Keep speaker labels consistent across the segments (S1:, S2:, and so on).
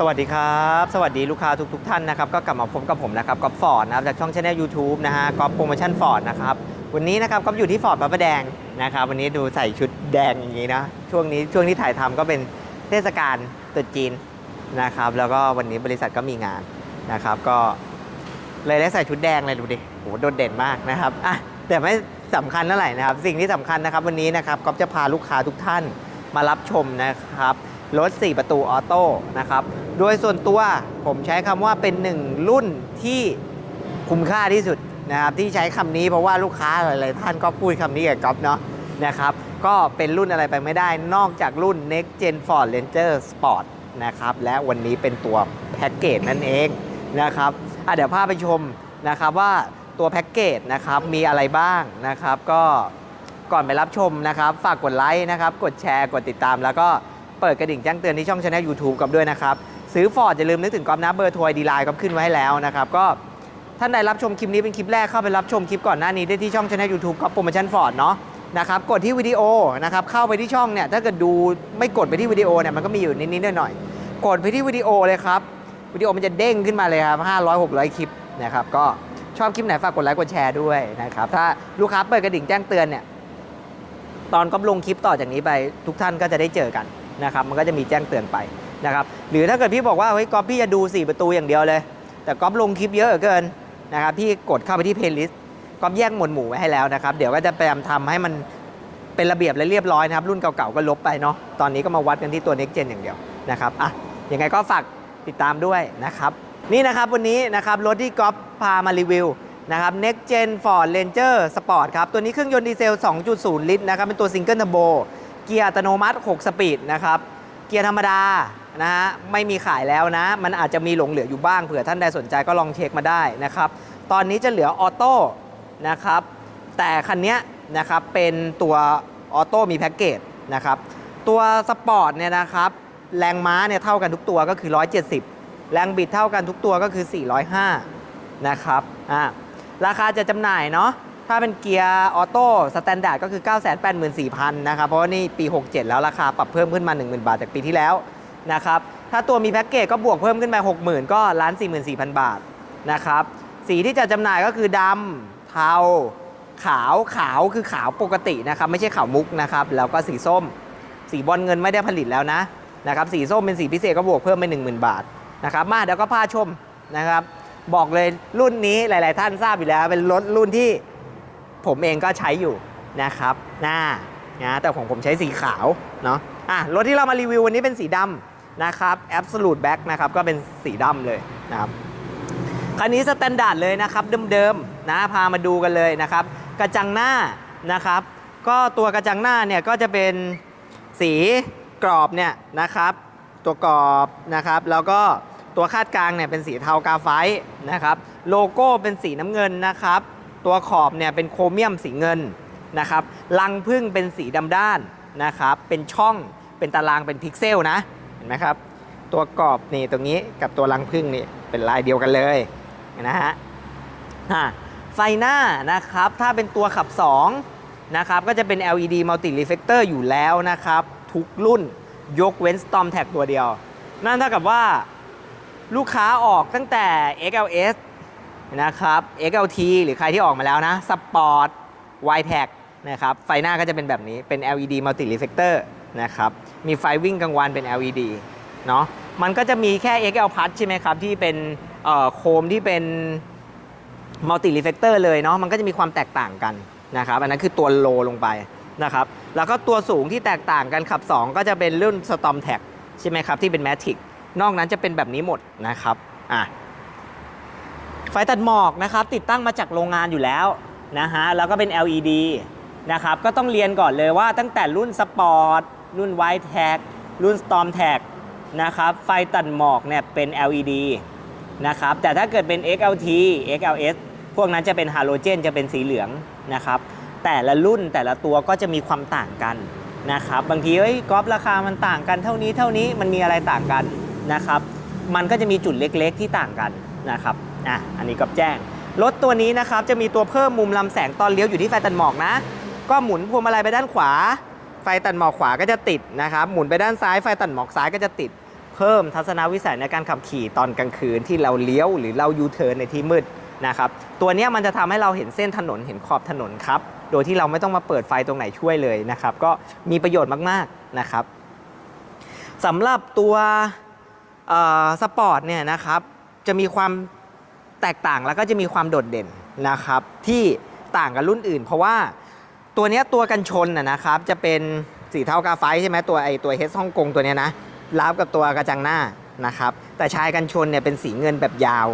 S1: สวัสดีครับ สวัสดีลูกค้าทุกทท่านนะครับก็กลับมาพบกับผมนะครับก๊อฟฟอร์ดนะครับจากช่องช anel YouTube นะฮะก๊อฟโปรโมชั่นฟอร์ดนะครับวันนี้นะครับก๊อฟอยู่ที่ฟอร์ดพระประแดงนะครับวันนี้ดูใส่ชุดแดงอย่างนี้นะช่วงนี้ช่วงที่ถ่ายทำก็เป็นเทศกาลตรุษจีนนะครับแล้วก็วันนี้บริษัทก็มีงานนะครับก็เลยได้ใส่ชุดแดงเลยดูดิโหโดดเด่นมากนะครับอะแต่ไม่สำคัญเท่าไหร่นะครับสิ่งที่สำคัญนะครับวันนี้นะครับก๊อฟจะพาลูกค้าทุกท่านมารับชมนะครับ รถ 4 ประตูออโต้นะครับ โดยส่วนตัวผมใช้คำว่าเป็นหนึ่งรุ่นที่คุ้มค่าที่สุดนะครับที่ใช้คำนี้เพราะว่าลูกค้าหลาย ๆ ท่านก็พูดคำนี้กับก๊อฟเนาะนะครับ ก็เป็นรุ่นอะไรไปไม่ได้นอกจากรุ่น Next Gen Ford Ranger Sport นะครับ และวันนี้เป็นตัวแพ็กเกจนั่นเองนะครับเดี๋ยวพาไปชมนะครับว่าตัวแพ็กเกจนะครับมีอะไรบ้างนะครับ ก็ก่อนไปรับชมนะครับ ฝากกดไลค์นะครับ กดแชร์กดติดตามแล้วก็ เปิดกระดิ่งแจ้งเตือนที่ช่องช anel YouTube กับด้วยนะครับ ซื้อฟอร์ดอย่าลืมนึกถึงกอล์ฟนะเบอร์โทรดีไลน์ก็ขึ้นไว้ให้แล้วนะครับก็ท่านใดรับชมคลิปนี้เป็นคลิปแรกเข้าไปรับชมคลิปก่อนหน้านี้ได้ที่ช่องช anel YouTube ก็โปรโมชั่นฟอร์ดเนาะนะครับกดที่วิดีโอนะครับเข้าไปที่ช่องเนี่ยถ้าเกิดดูไม่กดไปที่วิดีโอเนี่ยมันก็มีอยู่นิดๆหน่อยๆกดไปที่วิดีโอเลยครับวิดีโอมันจะเด้งขึ้นมาเลยครับ500 600 คลิปนะครับก็ชอบคลิปไหนฝากกดไลค์กดแชร์ด้วยนะครับถ้าลูกค้าเปิดกระดิ่งแจ้งเตือนเนี่ยตอนก๊อฟลงคลิปต่อจากนี้ไปทุกท่านก็จะได้เจอกัน นะครับมันก็จะมีแจ้งเตือนไปนะครับหรือถ้าเกิดพี่บอกว่าเฮ้ยก๊อฟพี่จะดู 4 ประตูอย่างเดียวเลย แต่ก๊อฟลงคลิปเยอะเกินนะครับพี่กดเข้าไปที่เพลย์ลิสต์ก๊อฟแยกหมวดหมู่ไว้ให้แล้วนะครับเดี๋ยวก็จะพยายามทำให้มันเป็นระเบียบและเรียบร้อยนะครับรุ่นเก่าๆก็ลบไปเนาะตอนนี้ก็มาวัดกันที่ตัว next gen อย่างเดียวนะครับอะยังไงก็ฝากติดตามด้วยนะครับนี่นะครับวันนี้นะครับรถที่ก๊อฟพามารีวิวนะครับ Next Gen Ford Ranger Sport ครับตัวนี้เครื่องยนต์ดีเซล 2.0 ลิตรนะครับเป็นตัวซิง เกียร์อัตโนมัติ 6 สปีดนะครับ เกียร์ธรรมดานะฮะไม่มีขายแล้วนะ มันอาจจะมีหลงเหลืออยู่บ้างเผื่อท่านใดสนใจก็ลองเช็คมาได้นะครับ ตอนนี้จะเหลือออโต้นะครับ แต่คันนี้นะครับเป็นตัวออโต้มีแพ็กเกจนะครับ ตัวสปอร์ตเนี่ยนะครับ แรงม้าเนี่ยเท่ากันทุกตัวก็คือ 170 แรงบิดเท่ากันทุกตัวก็คือ 405 นะครับ อ่า ราคาจะจำหน่ายเนาะ ถ้าเป็นเกียร์ออโต้สแตนดาร์ดก็คือ 984,000นะครับเพราะว่านี่ปี 67 แล้วราคาปรับเพิ่มขึ้นมา 10,000 บาทจากปีที่แล้วนะครับถ้าตัวมีแพ็กเกจก็บวกเพิ่มขึ้นไป60,000 ก็ล้าน44,000 บาทนะครับสีที่จะจำหน่ายก็คือดำเทา ขาวขาวคือขาวปกตินะครับไม่ใช่ขาวมุกนะครับแล้วก็สีส้ม สีบอลเงินไม่ได้ผลิตแล้วนะนะครับสีส้มเป็นสีพิเศษก็บวกเพิ่มไป10,000 บาทนะครับมาเดี๋ยวก็พาชมนะครับบอกเลยรุ่นนี้หลาย ๆ ท่านทราบอยู่แล้วเป็นรถรุ่นที่ ผมเองก็ใช้อยู่นะครับหน้านะแต่ของผมใช้สีขาวเนาะอะรถที่เรามารีวิววันนี้เป็นสีดำนะครับ Absolute Black นะครับก็เป็นสีดำเลยนะครับคันนี้สแตนดาร์ดเลยนะครับเดิมๆนะพามาดูกันเลยนะครับ กระจังหน้านะครับ ก็ตัวกระจังหน้าเนี่ยก็จะเป็นสีกรอบเนี่ยนะครับ ตัวกรอบนะครับ แล้วก็ตัวคาดกลางเนี่ยเป็นสีเทากาไฟต์นะครับ โลโก้เป็นสีน้ำเงินนะครับ ตัวขอบเนี่ยเป็นโครเมียมสีเงินนะครับลังพึ่งเป็นสีดำด้านนะครับเป็นช่องเป็นตารางเป็นพิกเซลนะเห็นไหมครับ ตัวกรอบนี่ตรงนี้กับตัวรังพึ่งนี่เป็นลายเดียวกันเลยนะฮะอะไฟหน้านะครับถ้าเป็นตัวขับ2นะครับก็จะเป็น LED Multi Reflector อยู่แล้วนะครับ ทุกรุ่นยกเว้น Storm Tag ตัวเดียว นั่นเท่ากับว่าลูกค้าออกตั้งแต่ XLS นะครับ XLT หรือใครที่ออกมาแล้วนะ Sport y t a g นะครับ ไฟหน้าก็จะเป็นแบบนี้เป็น LED Multi Reflector นะครับ มีไฟวิ่งกลางวันเป็น LED เนาะมันก็จะมีแค่ XL Plus ใช่ไหมครับ ที่เป็นโคมที่เป็นมัลติรีเฟกเตอร์เลยเนาะมันก็จะมีความแตกต่างกันนะครับ อันนั้นคือตัวโลลงไปนะครับ แล้วก็ตัวสูงที่แตกต่างกันขับ 2 ก็จะเป็นรุ่น Storm Tag ใช่ไหมครับ ที่เป็น Matic นอกนั้นจะเป็นแบบนี้หมดนะครับอะ ฟตัดหมอกนะครับติดตั้งมาจากโรงงานอยู่แล้วนะฮะแล้วก็เป็น LED นะครับก็ต้องเรียนก่อนเลยว่าตั้งแต่รุ่น Sport รุ่น White Tag รุ่น Storm Tag นะครับไฟตัดหมอกเนี่ยเป็น LED นะครับแต่ถ้าเกิดเป็น XLT XLS พวกนั้นจะเป็นฮาโลเจนจะเป็นสีเหลืองนะครับแต่ละรุ่นแต่ละตัวก็จะมีความต่างกันนะครับบางทีเอ้ยกอล์ฟราคามันต่างกันเท่านี้เท่านี้มันมีอะไรต่างกันนะครับ มันก็จะมีจุดเล็กๆที่ต่างกันนะครับ อะอันนี้ก็แจ้ง รถตัวนี้นะครับจะมีตัวเพิ่มมุมลำแสงตอนเลี้ยวอยู่ที่ไฟตัดหมอกนะ ก็หมุนพวงมาลัยไปด้านขวา ไฟตัดหมอกขวาก็จะติดนะครับ หมุนไปด้านซ้ายไฟตัดหมอกซ้ายก็จะติด เพิ่มทัศนวิสัยในการขับขี่ตอนกลางคืนที่เราเลี้ยวหรือเรายูเทิร์นในที่มืดนะครับ ตัวนี้มันจะทำให้เราเห็นเส้นถนนเห็นขอบถนนครับ โดยที่เราไม่ต้องมาเปิดไฟตรงไหนช่วยเลยนะครับ ก็มีประโยชน์มากๆนะครับสำหรับตัวสปอร์ตเนี่ยนะครับจะมีความ แตกต่างแล้วก็จะมีความโดดเด่นนะครับ ที่ต่างกับรุ่นอื่น เพราะว่าตัวนี้ตัวกันชนนะครับ จะเป็นสีเทากาไฟใช่ไหมตัวไอตัวเฮดฮ่องกงตัวนี้นะรับกับตัวกระจังหน้านะครับ แต่ชายกันชนเนี่ยเป็นสีเงินแบบยาว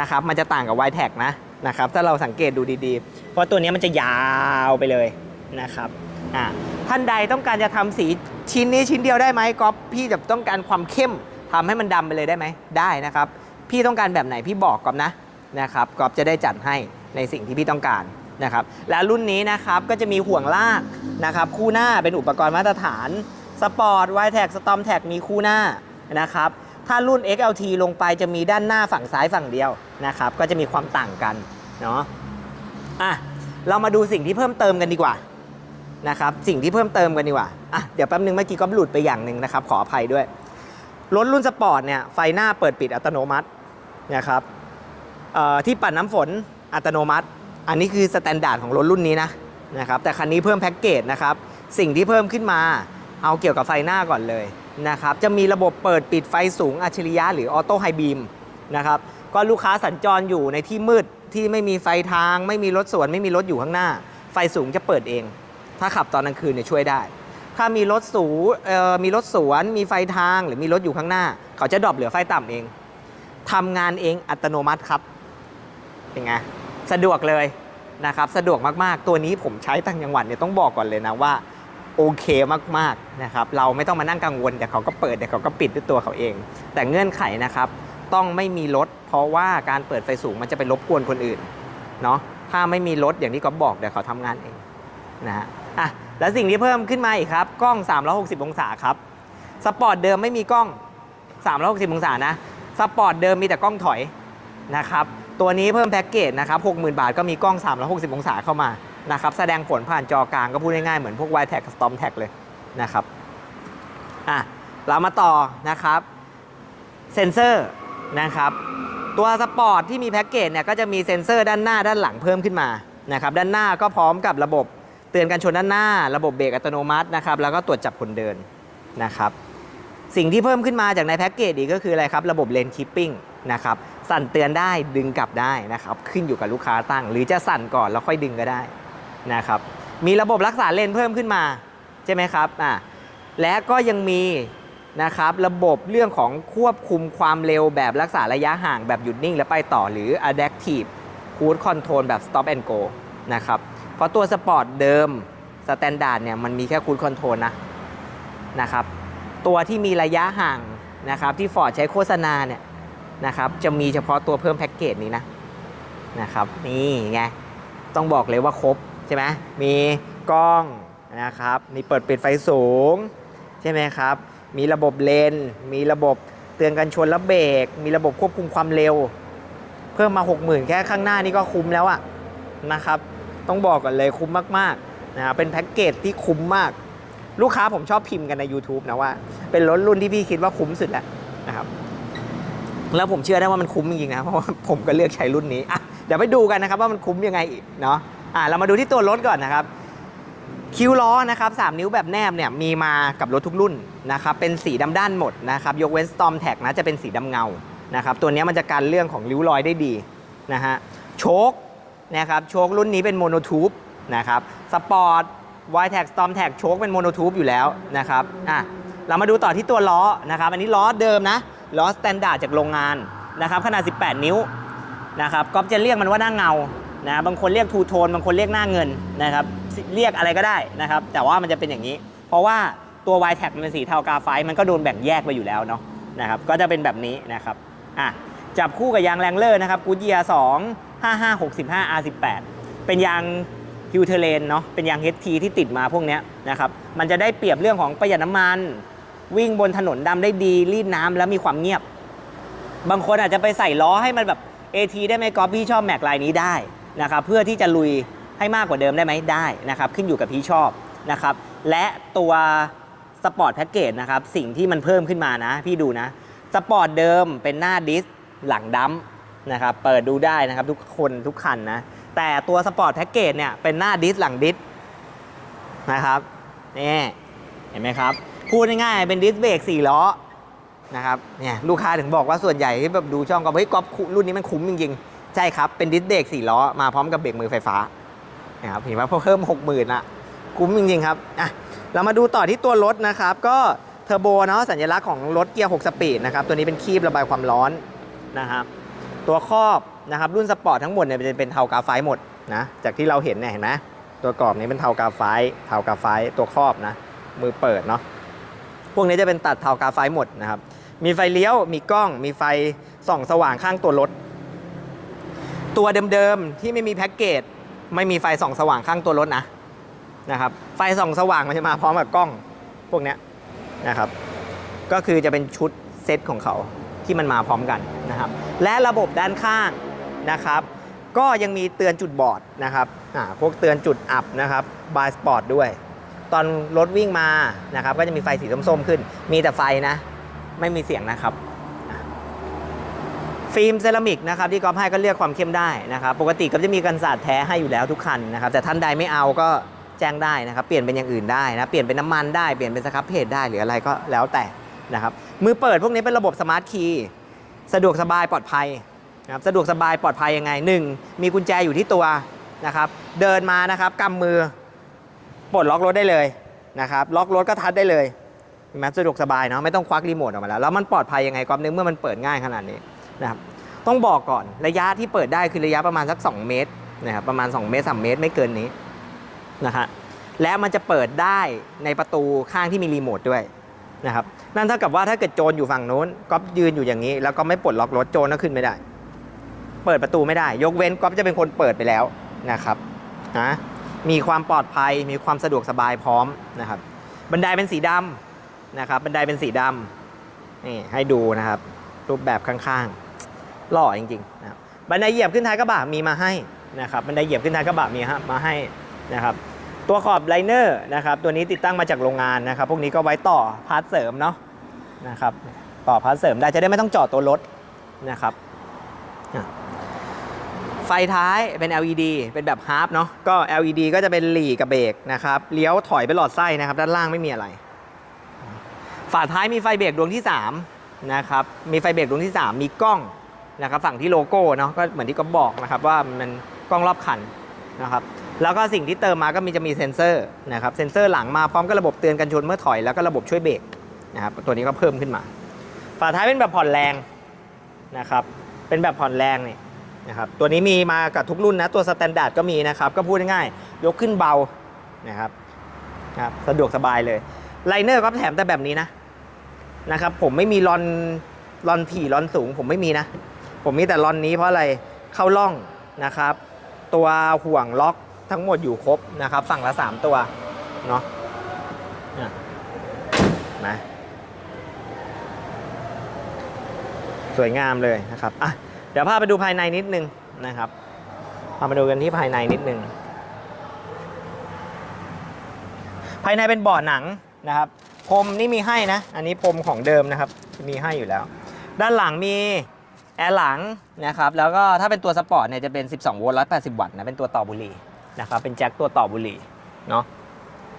S1: นะครับ มันจะต่างกับ y t แท็กนะนะครับ ถ้าเราสังเกตดูดีๆ เพราะตัวนี้มันจะยาวไปเลยนะครับอ่าท่านใดต้องการจะทำสีชิ้นนี้ชิ้นเดียวได้ไหมก๊อฟพี่จะต้องการความเข้มทำให้มันดำไปเลยได้ไหมได้นะครับ พี่ต้องการแบบไหนพี่บอกกอฟนะนะครับกอฟจะได้จัดให้ในสิ่งที่พี่ต้องการนะครับและรุ่นนี้นะครับก็จะมีห่วงลากนะครับคู่หน้าเป็นอุปกรณ์มาตรฐานสปอร์ตไวแท็กสตอมแท็กมีคู่หน้านะครับถ้ารุ่น XLT ลงไปจะมีด้านหน้าฝั่งซ้ายฝั่งเดียวนะครับก็จะมีความต่างกันเนาะอะเรามาดูสิ่งที่เพิ่มเติมกันดีกว่านะครับสิ่งที่เพิ่มเติมกันดีกว่าอะเดี๋ยวแป๊บนึงเมื่อกี้ก็หลุดไปอย่างหนึ่งนะครับขออภัยด้วยรถรุ่นสปอร์ตเนี่ยไฟหน้าเปิดปิดอัตโนมัติ นะครับที่ปัดน้ำฝนอัตโนมัติ อันนี้คือสแตนดาร์ดของรถรุ่นนี้นะนะครับแต่คันนี้เพิ่มแพ็กเกจนะครับสิ่งที่เพิ่มขึ้นมาเอาเกี่ยวกับไฟหน้าก่อนเลยนะครับจะมีระบบเปิดปิดไฟสูงอัจฉริยะหรือออโต้ไฮบีมนะครับก็ลูกค้าสัญจรอยู่ในที่มืดที่ไม่มีไฟทาง ไม่มีรถสวน ไม่มีรถอยู่ข้างหน้า ไฟสูงจะเปิดเอง ถ้าขับตอนกลางคืนเนี่ยช่วยได้ ถ้ามีรถสูมีรถสวน มีไฟทางหรือมีรถอยู่ข้างหน้า เขาจะดรอปเหลือไฟต่ำเอง ทำงานเองอัตโนมัติครับเป็นไงสะดวกเลยนะครับ สะดวกมากๆ ตัวนี้ผมใช้ต่างจังหวัดเนี่ยต้องบอกก่อนเลยนะว่าโอเคมากๆนะครับ เราไม่ต้องมานั่งกังวลเดี๋ยวเขาก็เปิดเดี๋ยวเขาก็ปิดด้วยตัวเขาเอง แต่เงื่อนไขนะครับ ต้องไม่มีรถ เพราะว่าการเปิดไฟสูงมันจะไปรบกวนคนอื่นเนาะถ้าไม่มีรถอย่างที่ก๊อฟบอกเดี๋ยวเขาทำงานเองนะฮะอะแล้วสิ่งที่เพิ่มขึ้นมาอีกครับ กล้อง 360 องศาครับสปอร์ตเดิมไม่มีกล้อง 360 องศานะ สปอร์ตเดิมมีแต่กล้องถอยนะครับตัวนี้เพิ่มแพ็กเกจนะครับ60,000 บาทก็มีกล้อง 360 องศาเข้ามานะครับแสดงผลผ่านจอกลางก็พูดง่ายๆเหมือนพวก y t a g Storm Tag เลยนะครับอะเรามาต่อนะครับเซนเซอร์นะครับตัวสปอร์ตที่มีแพ็กเกจเนี่ยก็จะมีเซ็นเซอร์ด้านหน้าด้านหลังเพิ่มขึ้นมานะครับด้านหน้าก็พร้อมกับระบบเตือนการชนด้านหน้า ระบบเบรกอัตโนมัตินะครับแล้วก็ตรวจจับคนเดินนะครับ สิ่งที่เพิ่มขึ้นมาจากในแพ็กเกจอีกก็คืออะไรครับ ระบบเลนคีปปิ้งนะครับ สั่นเตือนได้ดึงกลับได้นะครับ ขึ้นอยู่กับลูกค้าตั้ง หรือจะสั่นก่อนแล้วค่อยดึงก็ได้นะครับ มีระบบรักษาเลนเพิ่มขึ้นมาใช่ไหมครับอ่าและก็ยังมีนะครับระบบเรื่องของควบคุมความเร็วแบบรักษาระยะห่างแบบหยุดนิ่งและไปต่อหรือ adaptive cruise control แบบ stop and go นะครับ เพราะตัวสปอร์ตเดิมสแตนดาร์ดเนี่ยมันมีแค่ cruise control นะนะครับ ตัวที่มีระยะห่างนะครับที่ฟอร์ดใช้โฆษณาเนี่ยนะครับจะมีเฉพาะตัวเพิ่มแพ็กเกจนี้นะนะครับนี่ไงต้องบอกเลยว่าครบใช่ไหมมีกล้องนะครับมีเปิดปิดไฟสูงใช่ไหมครับมีระบบเลน มีระบบเตือนกันชนและเบรกมีระบบควบคุมความเร็ว เพิ่มมา 60,000 แค่ข้างหน้านี่ก็คุ้มแล้วอะนะครับต้องบอกก่อนเลยคุ้มมากๆนะครับเป็นแพ็กเกจที่คุ้มมาก ลูกค้าผมชอบพิมพ์กันใน YouTube นะว่า เป็นรถรุ่นที่พี่คิดว่าคุ้มสุดแล้วนะครับแล้วผมเชื่อได้ว่ามันคุ้มจริงๆนะเพราะว่าผมก็เลือกใช้รุ่นนี้อะเดี๋ยวไปดูกันนะครับว่ามันคุ้มยังไงอีกเนาะอะเรามาดูที่ตัวรถก่อนนะครับคิ้วล้อนะครับ3นิ้วแบบแนบเนี่ยมีมากับรถทุกรุ่นนะครับเป็นสีดำด้านหมดนะครับยกเว้น Storm Tag นะจะเป็นสีดำเงานะครับตัวนี้มันจะกันเรื่องของริ้วรอยได้ดีนะฮะโชคนะครับโชครุ่นนี้เป็นโมโนทูบนะครับสปอร์ต y t a g Storm Tag โชคเป็นโมโนทูบอยู่แล้วนะครับอะเรามาดูต่อที่ตัวล้อนะครับ อันนี้ล้อเดิมนะล้อสแตนดาร์ดจากโรงงานนะครับขนาด 18 นิ้วนะครับก๊อฟจะเรียกมันว่าหน้าเงานะบางคนเรียกทูโทนบางคนเรียกหน้าเงินนะครับเรียกอะไรก็ได้นะครับ แต่ว่ามันจะเป็นอย่างนี้ เพราะว่าตัว y t a g มันเป็นสีเทากาไฟมันก็โดนแบ่งแยกไปอยู่แล้วเนาะนะครับก็จะเป็นแบบนี้นะครับอะจับคู่กับยางแรงเลอร์นะครับกูเยีย2 5 5 6 5 R18 เป็นยาง ฮิวเทเลนเนาะเป็นยาง HT ที่ติดมาพวกนี้นะครับมันจะได้เปรียบเรื่องของประหยัดน้ำมัน วิ่งบนถนนดำได้ดีรีดน้ำแล้วมีความเงียบ บางคนอาจจะไปใส่ล้อให้มันแบบ AT ได้ไหมก๊อฟพี่ชอบแม็กลายนี้ได้นะครับเพื่อที่จะลุยให้มากกว่าเดิมได้ไหมได้นะครับขึ้นอยู่กับพี่ชอบนะครับและตัวสปอร์ตแพ็กเกจนะครับสิ่งที่มันเพิ่มขึ้นมานะพี่ดูนะสปอร์ตเดิมเป็นหน้าดิสหลังดัมนะครับเปิดดูได้นะครับทุกคนทุกคันนะ แต่ตัวสปอร์ตแพ็กเกจเนี่ยเป็นหน้าดิสหลังดิสนะครับนี่เห็นไหมครับ พูดง่ายๆเป็นดิสเบรกสี่ล้อนะครับเนี่ยลูกค้าถึงบอกว่าส่วนใหญ่ที่แบบดูช่องก็เฮ้ยก๊อฟรุ่นนี้มันคุ้มจริงๆ ใช่ครับ เป็นดิสเบรกสี่ล้อมาพร้อมกับเบรกมือไฟฟ้านะครับเห็นว่าเพิ่มหกหมื่นละคุ้มจริงๆครับอะเรามาดูต่อที่ตัวรถนะครับ ก็เทอร์โบเนาะสัญลักษณ์ของรถเกียร์6สปีดนะครับตัวนี้เป็นคีบระบายความร้อนนะครับตัวครอบ นะครับรุ่นสปอร์ตทั้งหมดเนี่ยจะเป็นเทากาไฟหมดนะจากที่เราเห็นเนี่ยเห็นไหมตัวกรอบนี้เป็นเทากาไฟเทากาไฟตัวครอบนะมือเปิดเนาะพวกนี้จะเป็นตัดเทากาไฟหมดนะครับมีไฟเลี้ยวมีกล้อง มีไฟส่องสว่างข้างตัวรถ ตัวเดิมๆที่ไม่มีแพ็กเกจไม่มีไฟส่องสว่างข้างตัวรถนะนะครับไฟส่องสว่างมันจะมาพร้อมกับกล้องพวกนี้นะครับก็คือจะเป็นชุดเซตของเขาที่มันมาพร้อมกันนะครับและระบบด้านข้าง นะครับ ก็ยังมีเตือนจุดบอดนะครับพวกเตือนจุดอับนะครับบายสปอร์ตด้วย ตอนรถวิ่งมานะครับก็จะมีไฟสีส้มๆขึ้น มีแต่ไฟนะ ไม่มีเสียงนะครับฟิล์มเซรามิกนะครับที่ก๊อฟให้ก็เลือกความเข้มได้นะครับปกติก็จะมีกันสาดแท้ให้อยู่แล้วทุกคันนะครับแต่ท่านใดไม่เอาก็แจ้งได้นะครับเปลี่ยนเป็นอย่างอื่นได้นะเปลี่ยนเป็นน้ำมันได้เปลี่ยนเป็นสครับเพจได้หรืออะไรก็แล้วแต่นะครับมือเปิดพวกนี้เป็นระบบสมาร์ทคีย์สะดวกสบายปลอดภัย นะครับสะดวกสบายปลอดภัยยังไงหนึ่งมีกุญแจอยู่ที่ตัวนะครับ เดินมานะครับกำมือปลดล็อกรถได้เลยนะครับล็อกรถก็ทัดได้เลยเห็นไหมสะดวกสบายเนาะไม่ต้องควักรีโมทออกมาแล้วแล้วมันปลอดภัยยังไงก๊อฟในเมื่อมันเปิดง่ายขนาดนี้นะครับต้องบอกก่อนระยะที่เปิดได้คือระยะประมาณสัก 2 เมตรนะครับประมาณ 2 เมตร 3 เมตรไม่เกินนี้นะฮะแล้วมันจะเปิดได้ในประตูข้างที่มีรีโมทด้วยนะครับนั่นเท่ากับว่าถ้าเกิดโจรอยู่ฝั่งนู้นก๊อฟยืนอยู่อย่างนี้ แล้วก็ไม่ปลดล็อกรถโจรก็ขึ้นไม่ได้ เปิดประตูไม่ได้ ยกเว้นก๊อฟจะเป็นคนเปิดไปแล้วนะครับนะมีความปลอดภัยมีความสะดวกสบายพร้อมนะครับ บันไดเป็นสีดำนะครับ บันไดเป็นสีดำนี่ให้ดูนะครับ รูปแบบข้างๆหล่อจริงๆนะครับบันไดเหยียบขึ้นท้ายกระบะมีมาให้นะครับบันไดเหยียบขึ้นท้ายกระบะมีฮะมาให้นะครับ ตัวขอบไลเนอร์นะครับ ตัวนี้ติดตั้งมาจากโรงงานนะครับ พวกนี้ก็ไว้ต่อพาร์ทเสริมเนาะนะครับ ต่อพาร์ทเสริมได้จะได้ไม่ต้องเจาะตัวรถนะครับอะ ฟท้ายเป็น LED เป็นแบบฮาร์ปเนาะก็ LED ก็จะเป็นหลีกับเบรกนะครับเลี้ยวถอยไปหลอดไส้นะครับ ด้านล่างไม่มีอะไร ฝาท้ายมีไฟเบรกดวงที่3นะครับมีไฟเบรกดวงที่ 3 มีกล้องนะครับฝั่งที่โลโก้เนาะก็เหมือนที่ก็บอกนะครับว่ามันกล้องรอบคันนะครับแล้วก็สิ่งที่เติมมาก็มีจะมีเซ็นเซอร์นะครับเซ็นเซอร์หลังมาพร้อมกับระบบเตือนกันชนเมื่อถอยแล้วก็ระบบช่วยเบรกนะครับตัวนี้ก็เพิ่มขึ้นมา ฝาท้ายเป็นแบบผ่อนแรงนะครับเป็นแบบผ่อนแรงนี่ นะครับตัวนี้มีมากับทุกรุ่นนะตัวสแตนดาร์ดก็มีนะครับก็พูดง่ายๆยกขึ้นเบานะครับครับสะดวกสบายเลยไลเนอร์ก็แถมแต่แบบนี้นะนะครับผมไม่มีรอนรอนถี่รอนสูง ผมไม่มีนะ ผมมีแต่รอนนี้เพราะอะไรเข้าล่องนะครับ ตัวห่วงล็อกทั้งหมดอยู่ครบนะครับฝั่งละ 3 ตัวเนาะนะสวยงามเลยนะครับอะ เดี๋ยวพาไปดูภายในนิดนึงนะครับพามาดูกันที่ภายในนิดนึง ภายในเป็นเบาะหนังนะครับพรมนี่มีให้นะ อันนี้พรมของเดิมนะครับ มีให้อยู่แล้ว ด้านหลังมีแอร์หลังนะครับ แล้วก็ถ้าเป็นตัวสปอร์ตเนี่ยจะเป็น 12 โวลต์ 180 วัตต์นะ เป็นตัวต่อบุหรี่นะครับ เป็นแจ็คตัวต่อบุหรี่เนาะ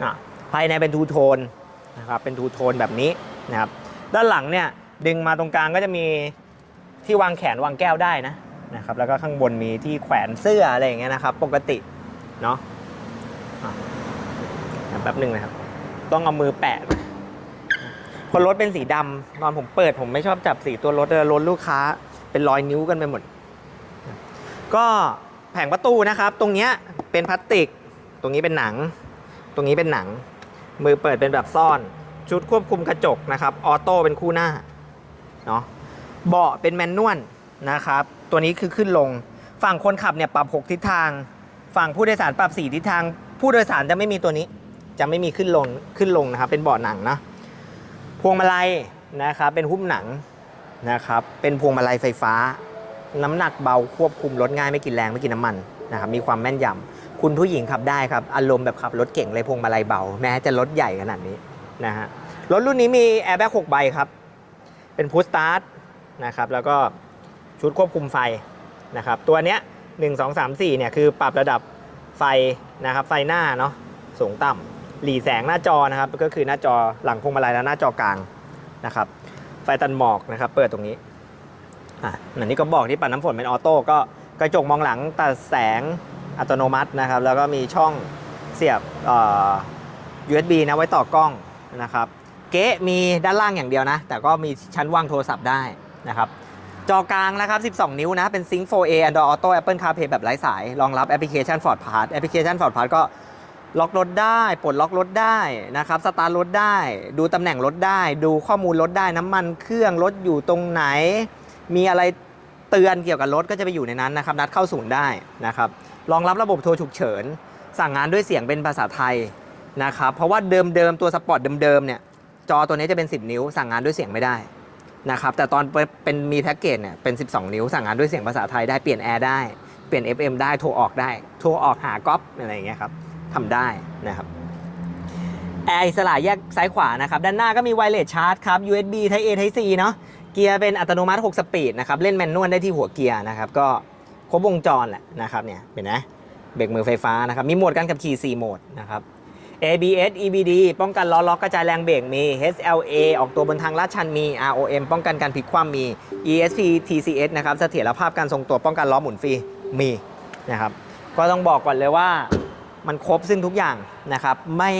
S1: อะภายในเป็นทูโทนนะครับ เป็นทูโทนแบบนี้นะครับ ด้านหลังเนี่ยดึงมาตรงกลางก็จะมี ที่วางแขนวางแก้วได้นะนะครับแล้วก็ข้างบนมีที่แขวนเสื้ออะไรอย่างเงี้ยนะครับ ปกติเนาะแป๊บหนึ่งนะครับ ต้องเอามือแปะพอรถเป็นสีดำตอนผมเปิดผมไม่ชอบจับสีตัวรถเลยรถลูกค้า เป็นรอยนิ้วกันไปหมด ก็แผงประตูนะครับ ตรงเนี้ยเป็นพลาสติก ตรงนี้เป็นหนัง ตรงนี้เป็นหนัง มือเปิดเป็นแบบซ่อน ชุดควบคุมกระจกนะครับ ออโต้เป็นคู่หน้าเนาะ เบาะเป็นแมนนวลนะครับ ตัวนี้คือขึ้นลง ฝั่งคนขับเนี่ยปรับ 6 ทิศทาง ฝั่งผู้โดยสารปรับ 4 ทิศทาง ผู้โดยสารจะไม่มีตัวนี้ จะไม่มีขึ้นลง ขึ้นลงนะครับ เป็นเบาะหนังนะ พวงมาลัยนะครับ เป็นหุ้มหนังนะครับ เป็นพวงมาลัยไฟฟ้า น้ำหนักเบาควบคุมรถง่ายไม่กินแรงไม่กินน้ำมันนะครับ มีความแม่นยำ คุณผู้หญิงขับได้ครับ อารมณ์แบบขับรถเก่งเลยพวงมาลัยเบา แม้จะรถใหญ่ขนาดนี้นะฮะ รถรุ่นนี้มีแอร์แบ็ก6ใบครับ เป็นพุ s สตาร์ท นะครับแล้วก็ชุดควบคุมไฟนะครับตัวเนี้ย1 2 3 4เนี่ยคือปรับระดับไฟนะครับไฟหน้าเนาะสูงต่ำหลีแสงหน้าจอนะครับก็คือหน้าจอหลังพวงมาลัยและหน้าจอกลางนะครับไฟตันหมอกนะครับเปิดตรงนี้อะเหมือนที่ก็บอกที่ปัดน้ำฝนเป็นออโต้ก็กระจกมองหลังตัดแสงอัตโนมัตินะครับแล้วก็มีช่องเสียบอ่อ USB นะไว้ต่อกล้องนะครับเก๊มีด้านล่างอย่างเดียวนะ แต่ก็มีชั้นวางโทรศัพท์ได้ นะครับจอกลางนะครับ 12 นิ้วนะ เป็น Sync 4A Android Auto Apple CarPlay แบบไร้สาย รองรับแอปพลิเคชัน Ford Pass แอปพลิเคชัน Ford Pass ก็ล็อกรถได้ ปลดล็อกรถได้นะครับ สตาร์ทรถได้ ดูตำแหน่งรถได้ ดูข้อมูลรถได้ น้ำมันเครื่องรถอยู่ตรงไหน มีอะไรเตือนเกี่ยวกับรถก็จะไปอยู่ในนั้นนะครับ นัดเข้าศูนย์ได้นะครับ รองรับระบบโทรฉุกเฉิน สั่งงานด้วยเสียงเป็นภาษาไทยนะครับ เพราะว่าเดิมๆตัวสปอร์ตเดิมๆเนี่ย จอตัวนี้จะเป็น 10 นิ้ว สั่งงานด้วยเสียงไม่ได้ นะครับแต่ตอนเป็นมีแพ็กเกจเนี่ยเป็น 12 นิ้วสั่งงานด้วยเสียงภาษาไทยได้เปลี่ยนแอร์ได้เปลี่ยน FM ได้โทรออกได้โทรออกหาก๊อปอะไรอย่างเงี้ยครับทำได้นะครับแอร์อิสระแยกซ้ายขวานะครับ ด้านหน้าก็มีไวเลสชาร์จครับ USB Type A Type C เนาะเกียร์เป็นอัตโนมัติ 6 สปีดนะครับ เล่นแมนนวลได้ที่หัวเกียร์นะครับ ก็ครบวงจรแหละนะครับเนี่ยเห็นไหมเบรกมือไฟฟ้านะครับ มีโหมดการขับขี่ 4 โหมดนะครับ ABS EBD ป้องกันล้อล็อกกระจายแรงเบรกมี HLA ออกตัวบนทางลาดชันมี ROM ป้องกันการพลิกคว่ำมี ESP TCS นะครับเสถียรภาพการทรงตัวป้องกันล้อหมุนฟรีมีนะครับก็ต้องบอกก่อนเลยว่ามันครบซึ่งทุกอย่างนะครับไม่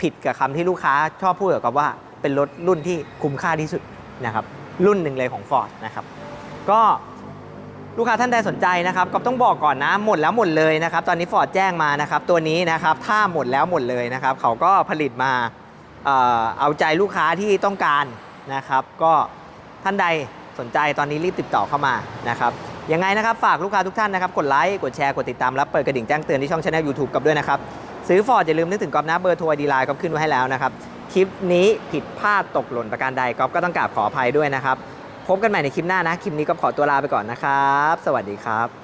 S1: ผิดกับคำที่ลูกค้าชอบพูดกับว่าเป็นรถรุ่นที่คุ้มค่าที่สุดนะครับรุ่นหนึ่งเลยของ Ford นะครับก็ ลูกค้าท่านใดสนใจนะครับก็ต้องบอกก่อนนะหมดแล้วหมดเลยนะครับตอนนี้ฟอร์ดแจ้งมานะครับตัวนี้นะครับถ้าหมดแล้วหมดเลยนะครับเขาก็ผลิตมาเอ่อเอาใจลูกค้าที่ต้องการนะครับ ก็ท่านใดสนใจตอนนี้รีบติดต่อเข้ามานะครับยังไงนะครับฝากลูกค้าทุกท่านนะครับกดไลค์กดแชร์กดติดตามและเปิดกระดิ่งแจ้งเตือนที่ช่องช anel YouTube กับด้วยนะครับซื้อฟอร์ดอย่าลืมนึกถึงกอบนะเบอร์โทรดีไลน์ก็ขึ้นไว้ให้แล้วนะครับคลิปนี้ผิดพลาดตกหล่นประการใดก๊อฟก็ต้องกราบขออภัยด้วยนะครับ พบกันใหม่ในคลิปหน้านะ คลิปนี้ก็ขอตัวลาไปก่อนนะครับ สวัสดีครับ